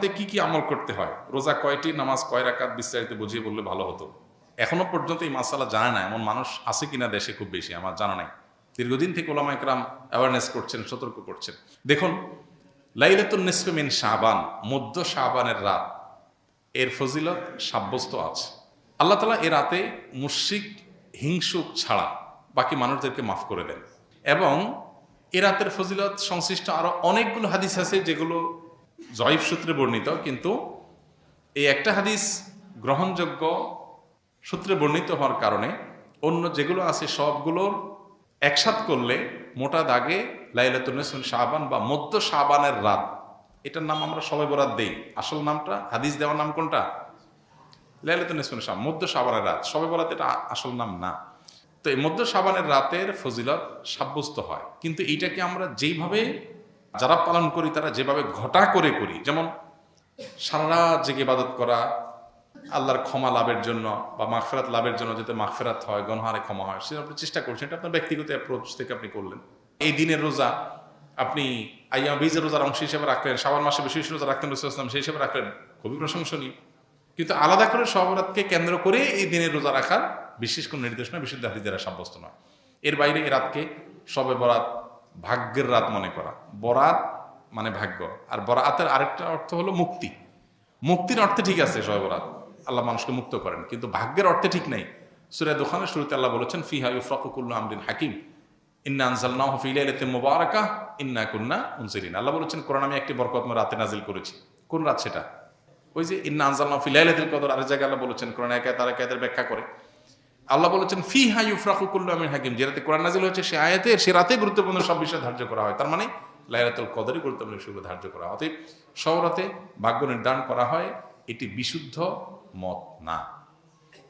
বরাতে কি কি আমল করতে হয়? রোজা কয়টি, নামাজ কয় রাকাত, বিস্তারিত বুঝিয়ে বললে ভালো হতো। এখনও পর্যন্ত এই মাসালা জানে না, এমন মানুষ আছে কিনা দেশে খুব বেশি, আমার জানা নাই। দীর্ঘদিন থেকে ওলামা একরাম অ্যাওয়ারনেস করছেন, সতর্ক করছেন। দেখুন, লাইলাতুন নিসফে মিন শাবান, মধ্য শাবানের রাত, এর ফজিলত সাব্যস্ত আছে। আল্লাহ তালা এ রাতে মুশিক হিংসুক ছাড়া বাকি মানুষদেরকে মাফ করে দেন। এবং এ রাতের ফজিলত সংশ্লিষ্ট আরও অনেকগুলো হাদিস আছে যেগুলো জয়ীফ সূত্রে বর্ণিত, কিন্তু এই একটা হাদিস গ্রহণযোগ্য সূত্রে বর্ণিত হওয়ার কারণে অন্য যেগুলো আছে সবগুলোর একসাথ করলে মোটা দাগে লাইলাতুন্নেসুন শাহবান বা মধ্য শাহবানের রাত, এটার নাম আমরা সবাই বরাত দেই। আসল নামটা, হাদিস দেওয়ার নাম কোনটা? লাইলাতুন্নেসুন শাহ মধ্য শাহবানের রাত। সবাই বরাত এটা আসল নাম না। তো এই মধ্য শাহবানের রাতের ফজিলত সাব্যস্ত হয়। কিন্তু এইটাকে আমরা যেইভাবে যারা পালন করি, তারা যেভাবে ঘটা করে করি, যেমন সারা জেগে ইবাদত করা, আল্লাহর ক্ষমা লাভের জন্য বা মাগফেরাত লাভের জন্য যাতে মাগফেরাত হয়, গণহারে ক্ষমা হয় সেটা আপনি চেষ্টা করছেন, এটা আপনার ব্যক্তিগত অ্যাপ্রোচ থেকে আপনি করলেন। এই দিনের রোজা, আপনি আইয়া বীজের রোজার অংশ হিসেবে রাখলেন শ্রাবণ মাসে বিশেষ রোজা রাখলেন রসুলাম সেই হিসেবে রাখলেন, খুবই প্রশংসনীয়। কিন্তু আলাদা করে সবরাতকে কেন্দ্র করে এই দিনের রোজা রাখার বিশেষ কোনো নির্দেশনা বিশুদ্ধ হাদিদের সাব্যস্ত নয়। এর বাইরে এই রাতকে সবে বরাত ভাগ্যের রাত মনে করা। বরাত মানে ভাগ্য। আর বরাতের আরেকটা অর্থ হলো মুক্তি। মুক্তির অর্থে ঠিক আছে সবে বরাত। আল্লাহ মানুষকে মুক্ত করেন। কিন্তু ভাগ্যের অর্থে ঠিক নেই। সুরে দোকানের শুরুতে আল্লাহ বলেছেন, ফিহা ইউফরাকুল্লু আমরিন হাকিম। ইন্না আনসাল আনজালনা ফিলাইলাতে মুবারাকা ইন্না কুন্না উনসিরিন আল্লাহ বলেছেন, কোরআন আমি একটি বরকতময় রাতে নাজিল করেছি। কোন রাত সেটা? ওই যে, ইন্না আনজালনা ফিলাইলাতিল কদর। আরেক জায়গায় আল্লাহ বলেছেন, কোরআন একা তারা একাদের ব্যাখ্যা করে। আল্লাহ বলেছেন ফি হা ইউফরাকুল্লু আমিন হাকিম। যে রাতে কোরআন নাজিল হয়েছে, সে আয়াতে সে রাতে গুরুত্বপূর্ণ সব বিষয় ধার্য করা হয়। তার মানে লাইলাতুল কদরই গুরুত্বপূর্ণ বিষয়গুলো ধার্য করা হয়। অতএব সবরাতে ভাগ্য নির্ধারণ করা হয়, এটি বিশুদ্ধ মত না।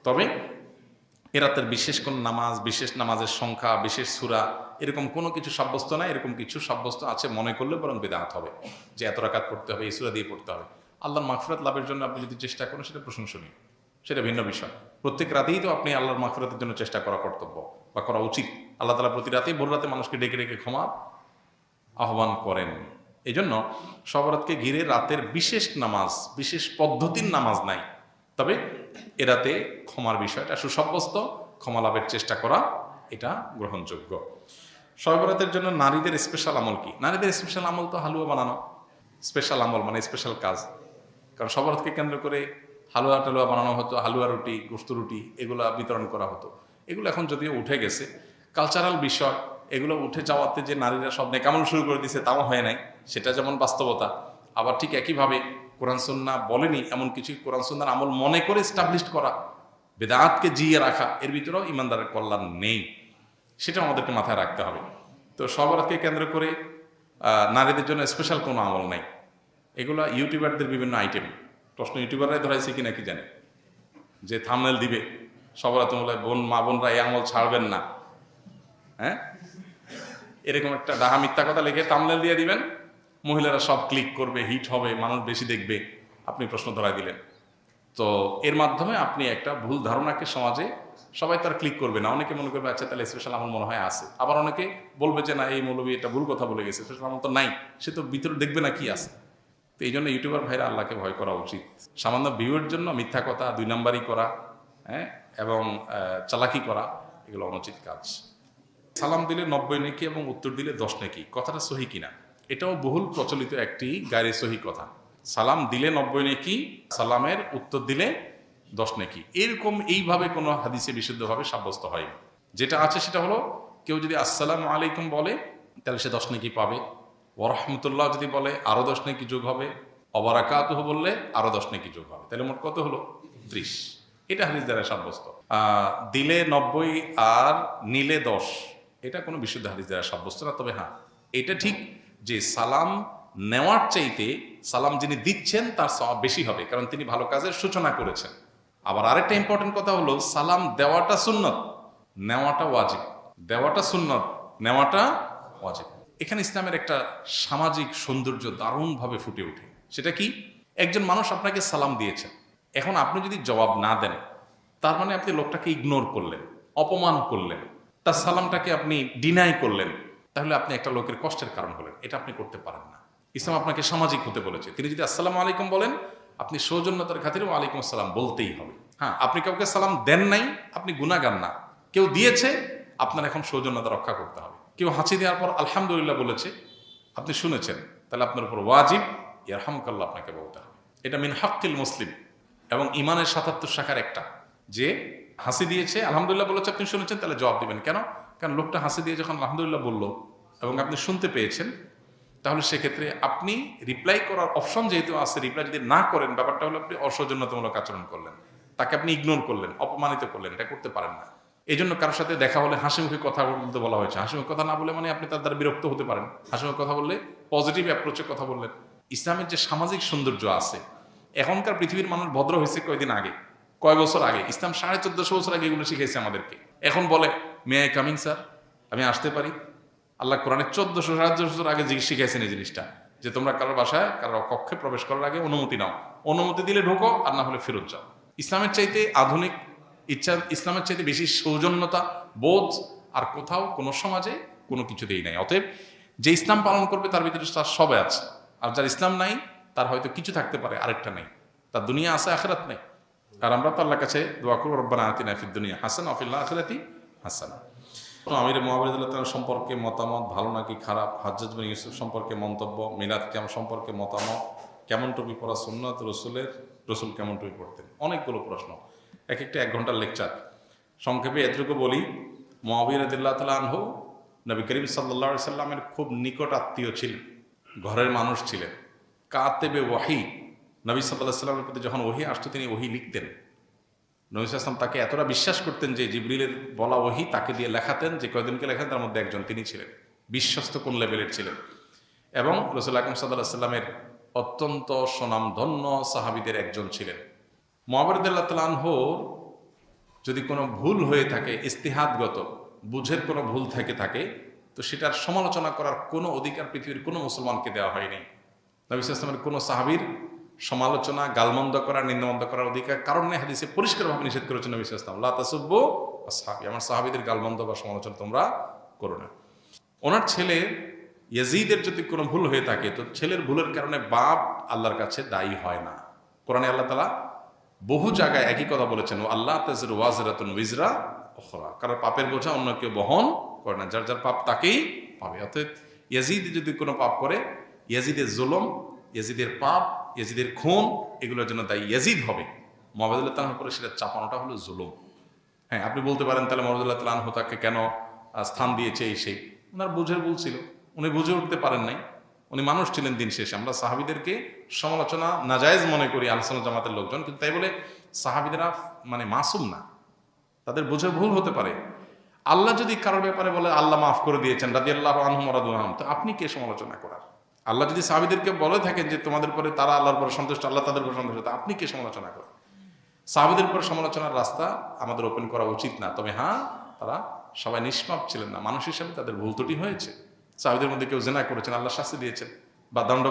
তবে এ রাতের বিশেষ কোন নামাজ, বিশেষ নামাজের সংখ্যা, বিশেষ সুরা, এরকম কোনো কিছু সাব্যস্ত না, এরকম কিছু সাব্যস্ত আছে মনে করলে বরং বেদাত হবে। যে এত রাকাত পড়তে হবে, এই সুরা দিয়ে পড়তে হবে। আল্লাহর মাগফিরাত লাভের জন্য আপনি যদি চেষ্টা করেন, সেটা প্রশংসনীয়। সেটা ভিন্ন বিষয়। প্রত্যেক রাতেই তো আপনি আল্লাহর মাগফিরাতের জন্য চেষ্টা করা কর্তব্য বা করা উচিত। আল্লাহ তালা প্রতি রাতেই ভোর রাতে মানুষকে ডেকে ডেকে ক্ষমা আহ্বান করেন। এই জন্য সবরাতকে ঘিরে রাতের বিশেষ নামাজ, বিশেষ পদ্ধতির নামাজ নাই। তবে এ রাতে ক্ষমার বিষয়টা সুসাব্যস্ত, ক্ষমা লাভের চেষ্টা করা, এটা গ্রহণযোগ্য। সবরাতের জন্য নারীদের স্পেশাল আমল কি? নারীদের স্পেশাল আমল তো হালুয়া বানানো। স্পেশাল আমল মানে স্পেশাল কাজ। কারণ সবরাতকে কেন্দ্র করে হালুয়া টালুয়া বানানো হতো, হালুয়া রুটি, গোস্ত রুটি, এগুলো বিতরণ করা হতো। এগুলো এখন যদিও উঠে গেছে কালচারাল বিষয়, এগুলো উঠে যাওয়াতে যে নারীরা সব নেকামল শুরু করে দিছে তাও হয় নাই, সেটা যেমন বাস্তবতা, আবার ঠিক একইভাবে কোরআন সন্না বলেনি, এমন কিছু কোরআন সন্ন্যার আমল মনে করে স্টাবলিশ করা, বেদাতকে জিয়ে রাখা, এর ভিতরেও ইমানদারের কল্যাণ নেই, সেটা আমাদেরকে মাথায় রাখতে হবে। তো সবরাতকে কেন্দ্র করে নারীদের জন্য স্পেশাল কোনো আমল নাই। এগুলো ইউটিউবারদের বিভিন্ন আইটেম প্রশ্ন ইউটিউবাররাই ধরাইছে কিনা কি জানে? যে থামনেল দিবে। সবরাত বলে, বোন, মা, বোনরা এই আমল ছাড়বেন না। হ্যাঁ? এরকম একটা ডাহা মিথ্যা কথা লিখে থামনেল দিয়ে দিবেন। মহিলারা সব ক্লিক করবে হিট হবে, মানুষ বেশি দেখবে। আপনি প্রশ্ন ধরাই দিলেন। তো এর মাধ্যমে আপনি একটা ভুল ধারণাকে সমাজে সবাই তার ক্লিক করবে না। অনেকে মনে করবে আচ্ছা তাহলে স্পেশাল আমল মনে হয় আছে। আবার অনেকে বলবে যে, না, এই মৌলবী এটা ভুল কথা বলে গেছে। স্পেশাল আমল তো নাই। সে তো ভিতরে দেখবে না কি আছে। তো এই জন্য ইউটিউবার ভাইরা আল্লাহকে ভয় করা উচিত। সামান্য ভিউয়ের জন্য মিথ্যা কথা, দুই নাম্বারই করা হ্যাঁ? এবং চালাকি করা, এগুলো অনুচিত কাজ। সালাম দিলে নব্বই নেকি এবং উত্তর দিলে দশ নেকি, কথাটা সহি কিনা? এটাও বহুল প্রচলিত একটি গায়ে সহি কথা। সালাম দিলে নব্বই নেকি, সালামের উত্তর দিলে দশ নেকি। এরকম এইভাবে কোনো হাদিসে বিশুদ্ধভাবে সাব্যস্ত হয়নি। যেটা আছে সেটা হলো, কেউ যদি আসসালাম আলাইকুম বলে, তাহলে সে দশ নেকি পাবে। ওরহমতুল্লাহ যদি বলে, আরও দশ নেকি যোগ হবে। অবরাকাত বললে, আরও দশ নেকি যোগ হবে। তাহলে মোট কত হলো? ত্রিশ। এটা হাদিস দ্বারা সাব্যস্ত। দিলে নব্বই আর নিলে দশ। এটা কোনো বিশুদ্ধ হাদিস দ্বারা সাব্যস্ত না, তবে হ্যাঁ এটা ঠিক যে সালাম নেওয়ার চাইতে সালাম যিনি দিচ্ছেন, তার সব বেশি হবে, কারণ তিনি ভালো কাজের সূচনা করেছেন। আবার আরেকটা ইম্পর্টেন্ট কথা হলো, সালাম দেওয়াটা সুন্নত, নেওয়াটা ওয়াজিব। দেওয়াটা সুন্নত, নেওয়াটা ওয়াজিব। এখানে ইসলামের একটা সামাজিক সৌন্দর্য দারুণভাবে ফুটে ওঠে। সেটা কি? একজন মানুষ আপনাকে সালাম দিয়েছেন এখন আপনি যদি জবাব না দেন, তার মানে আপনি লোকটাকে ইগনোর করলেন, অপমান করলেন, তার সালামটাকে আপনি ডিনাই করলেন, তাহলে আপনি একটা লোকের কষ্টের কারণ হলেন। এটা আপনি করতে পারেন না। ইসলাম আপনাকে সামাজিক হতে বলেছে। তিনি যদি আসসালামু আলাইকুম বলেন, আপনি সৌজন্যতার খাতিরে ওয়ালাইকুম আসসালাম বলতেই হবে। হ্যাঁ আপনি কাউকে সালাম দেন নাই, আপনি গুণাগান না। কেউ দিয়েছে, আপনার এখন সৌজন্যতা রক্ষা করতে হবে। কেউ হাঁচি দেওয়ার পর আলহামদুলিল্লাহ বলেছে, আপনি শুনেছেন, তাহলে আপনার উপর ওয়াজিব, ইয়ারহামকাল্লাহ আপনাকে বলতে হবে। এটা মিন হাক্কিল মুসলিম এবং ইমানের সাতাত্তর শাখার একটা। যে হাসি দিয়েছে, আলহামদুলিল্লাহ বলেছে, আপনি শুনেছেন, তাহলে জবাব দিবেন। কেন? কারণ লোকটা হাসি দিয়ে যখন আলহামদুলিল্লাহ বলল এবং আপনি শুনতে পেয়েছেন, তাহলে সেক্ষেত্রে আপনি রিপ্লাই করার অপশন যেহেতু আছে রিপ্লাই যদি না করেন, ব্যাপারটা হলো আপনি অসৌজন্যতামূলক আচরণ করলেন। তাকে আপনি ইগনোর করলেন, অপমানিত করলেন, এটা করতে পারেন না। এই জন্য কারোর সাথে দেখা হলে হাসি মুখে কথা বলতে বলা হয়েছে। হাসি মুখে কথা না বলে মানে আপনি তার দ্বারা বিরক্ত হতে পারেন। হাসি মুখে কথা বললে পজিটিভ অ্যাপ্রোচে কথা বললেন। ইসলামের যে সামাজিক সৌন্দর্য আছে, এখনকার পৃথিবীর মানুষ ভদ্র হয়েছে কয়দিন আগে? কয় বছর আগে? ইসলাম সাড়ে চোদ্দশো বছর আগে এগুলো শিখেছে আমাদেরকে। এখন বলে মে আই কামিং স্যার আমি আসতে পারি। আল্লাহ কোরআনে চোদ্দশো সাড়ে বছর আগে শিখাইছেন এই জিনিসটা, যে তোমরা কারোর বাসায়, কারোর কক্ষে প্রবেশ করার আগে অনুমতি নাও। অনুমতি দিলে ঢোকো, আর না হলে ফেরত যাও। ইসলামের চাইতে আধুনিক ইচ্ছা, ইসলামের চাইতে বেশি সৌজন্যতা, বোধ আর কোথাও কোনো সমাজে কোনো কিছুতেই নাই। অতএব যে ইসলাম পালন করবে তার ভিতরে তার সবে আছে। আর যার ইসলাম নাই, তার হয়তো কিছু থাকতে পারে, আরেকটা নেই। তার দুনিয়া আছে, আখেরাত নেই। আর আমরা তো আল্লাহর কাছে দোয়া করব, রব্বানা ফিদ দুনিয়া হাসান অফিল্লা আখেরাতি হাসানা। আমির মোহাম্মদ সম্পর্কে মতামত, ভালো নাকি খারাপ? হাজ্জাজ বিন ইউসুফ সম্পর্কে মন্তব্য, মিলাদ ক্যাম সম্পর্কে মতামত, কেমন টুপি পরা সুন্নত, রসুলের, রসুল কেমন টুপি পড়তেন অনেকগুলো প্রশ্ন। এক একটা এক ঘণ্টার লেকচার সংক্ষেপে এতটুকু বলি, মহাবীর আদিল্লাহ তালা আনহু নবী করিম সাল্লা সাল্লামের খুব নিকট আত্মীয় ছিলেন, ঘরের মানুষ ছিলেন। কাতেবে ওয়াহি, নবী সাল্লাহ সাল্লামের প্রতি যখন ওহি আসতো, তিনি ওহি লিখতেন। নবী সাল্লাম তাকে এতটা বিশ্বাস করতেন যে জিবরিলের বলা ওহি তাকে দিয়ে লেখাতেন, যে কয়দিনকে লেখাতেন তার মধ্যে একজন তিনি ছিলেন। বিশ্বস্ত কোন লেভেলের ছিলেন। এবং রসুল আকরম সাল্লাহ সাল্লামের অত্যন্ত সুনামধন্য সাহাবিদের একজন ছিলেন। মোহাম্মদুল্লাহ তালানহর যদি কোনো ভুল হয়ে থাকে, ইস্তিহাদগত বুঝের কোনো ভুল থেকে থাকে, তো সেটার সমালোচনা করার কোনো অধিকার পৃথিবীর কোনো মুসলমানকে দেওয়া হয়নি। নবী ইসলামের কোনো সাহাবির সমালোচনা, গালমন্দ করা, নিন্দমন্দ করার অধিকার কারণে হাদিসে পরিষ্কারভাবে নিষেধ করেছেন নবী ইসলাম আল্লাহ তাসব্য সাহাবি আমার সাহাবিদের গালমন্দ বা সমালোচনা তোমরা করো না। ওনার ছেলে ইয়াজিদের যদি কোনো ভুল হয়ে থাকে, তো ছেলের ভুলের কারণে বাপ আল্লাহর কাছে দায়ী হয় না। কোরআনে আল্লাহ তালা বহু জায়গায় একই কথা বলেছেন, ও আল্লাহ তাজর ওয়াজরাতুন উইজরা ওখরা কারণ পাপের বোঝা অন্য কেউ বহন করে না, যার যার পাপ তাকেই পাবে। অর্থাৎ ইয়াজিদ যদি কোনো পাপ করে, ইয়াজিদের জুলম, ইয়াজিদের পাপ, ইয়াজিদের খুন, এগুলোর জন্য দায়ী ইয়াজিদ হবে। মোহাম্মদুল্লাহ তালার উপরে সেটা চাপানোটা হলো জুলুম। হ্যাঁ আপনি বলতে পারেন, তাহলে মোহাম্মদুল্লাহ তালাহ তাকে কেন স্থান দিয়েছে এই সেই? ওনার বুঝের ভুল ছিল। উনি বুঝে উঠতে পারেন নাই। উনি মানুষ ছিলেন দিন শেষে। আমরা সাহাবিদেরকে সমালোচনা নাজায়েজ মনে করি আলোচনা জামাতের লোকজন, কিন্তু তাই বলে সাহাবিদেরা মানে মাসুম না। তাদের বুঝে ভুল হতে পারে। আল্লাহ যদি কারোর ব্যাপারে বলে, আল্লাহ মাফ করে দিয়েছেন রাজি আল্লাহ আনহম রাদুহাম তো আপনি কে সমালোচনা করার? আল্লাহ যদি সাহাবিদেরকে বলে থাকেন যে, তোমাদের পরে তারা আল্লাহর পরে সন্তুষ্ট, আল্লাহ তাদের পরে সন্তুষ্ট আপনি কে সমালোচনা করেন? সাহাবিদের পরে সমালোচনার রাস্তা আমাদের ওপেন করা উচিত না। তবে হ্যাঁ তারা সবাই নিষ্পাপ ছিলেন না। মানুষ হিসেবে তাদের ভুল ত্রুটি হয়েছে। সাহাবিদের মধ্যে কেউ জেনা করেছেন আল্লাহ শাস্তি দিয়েছেন। বা দণ্ড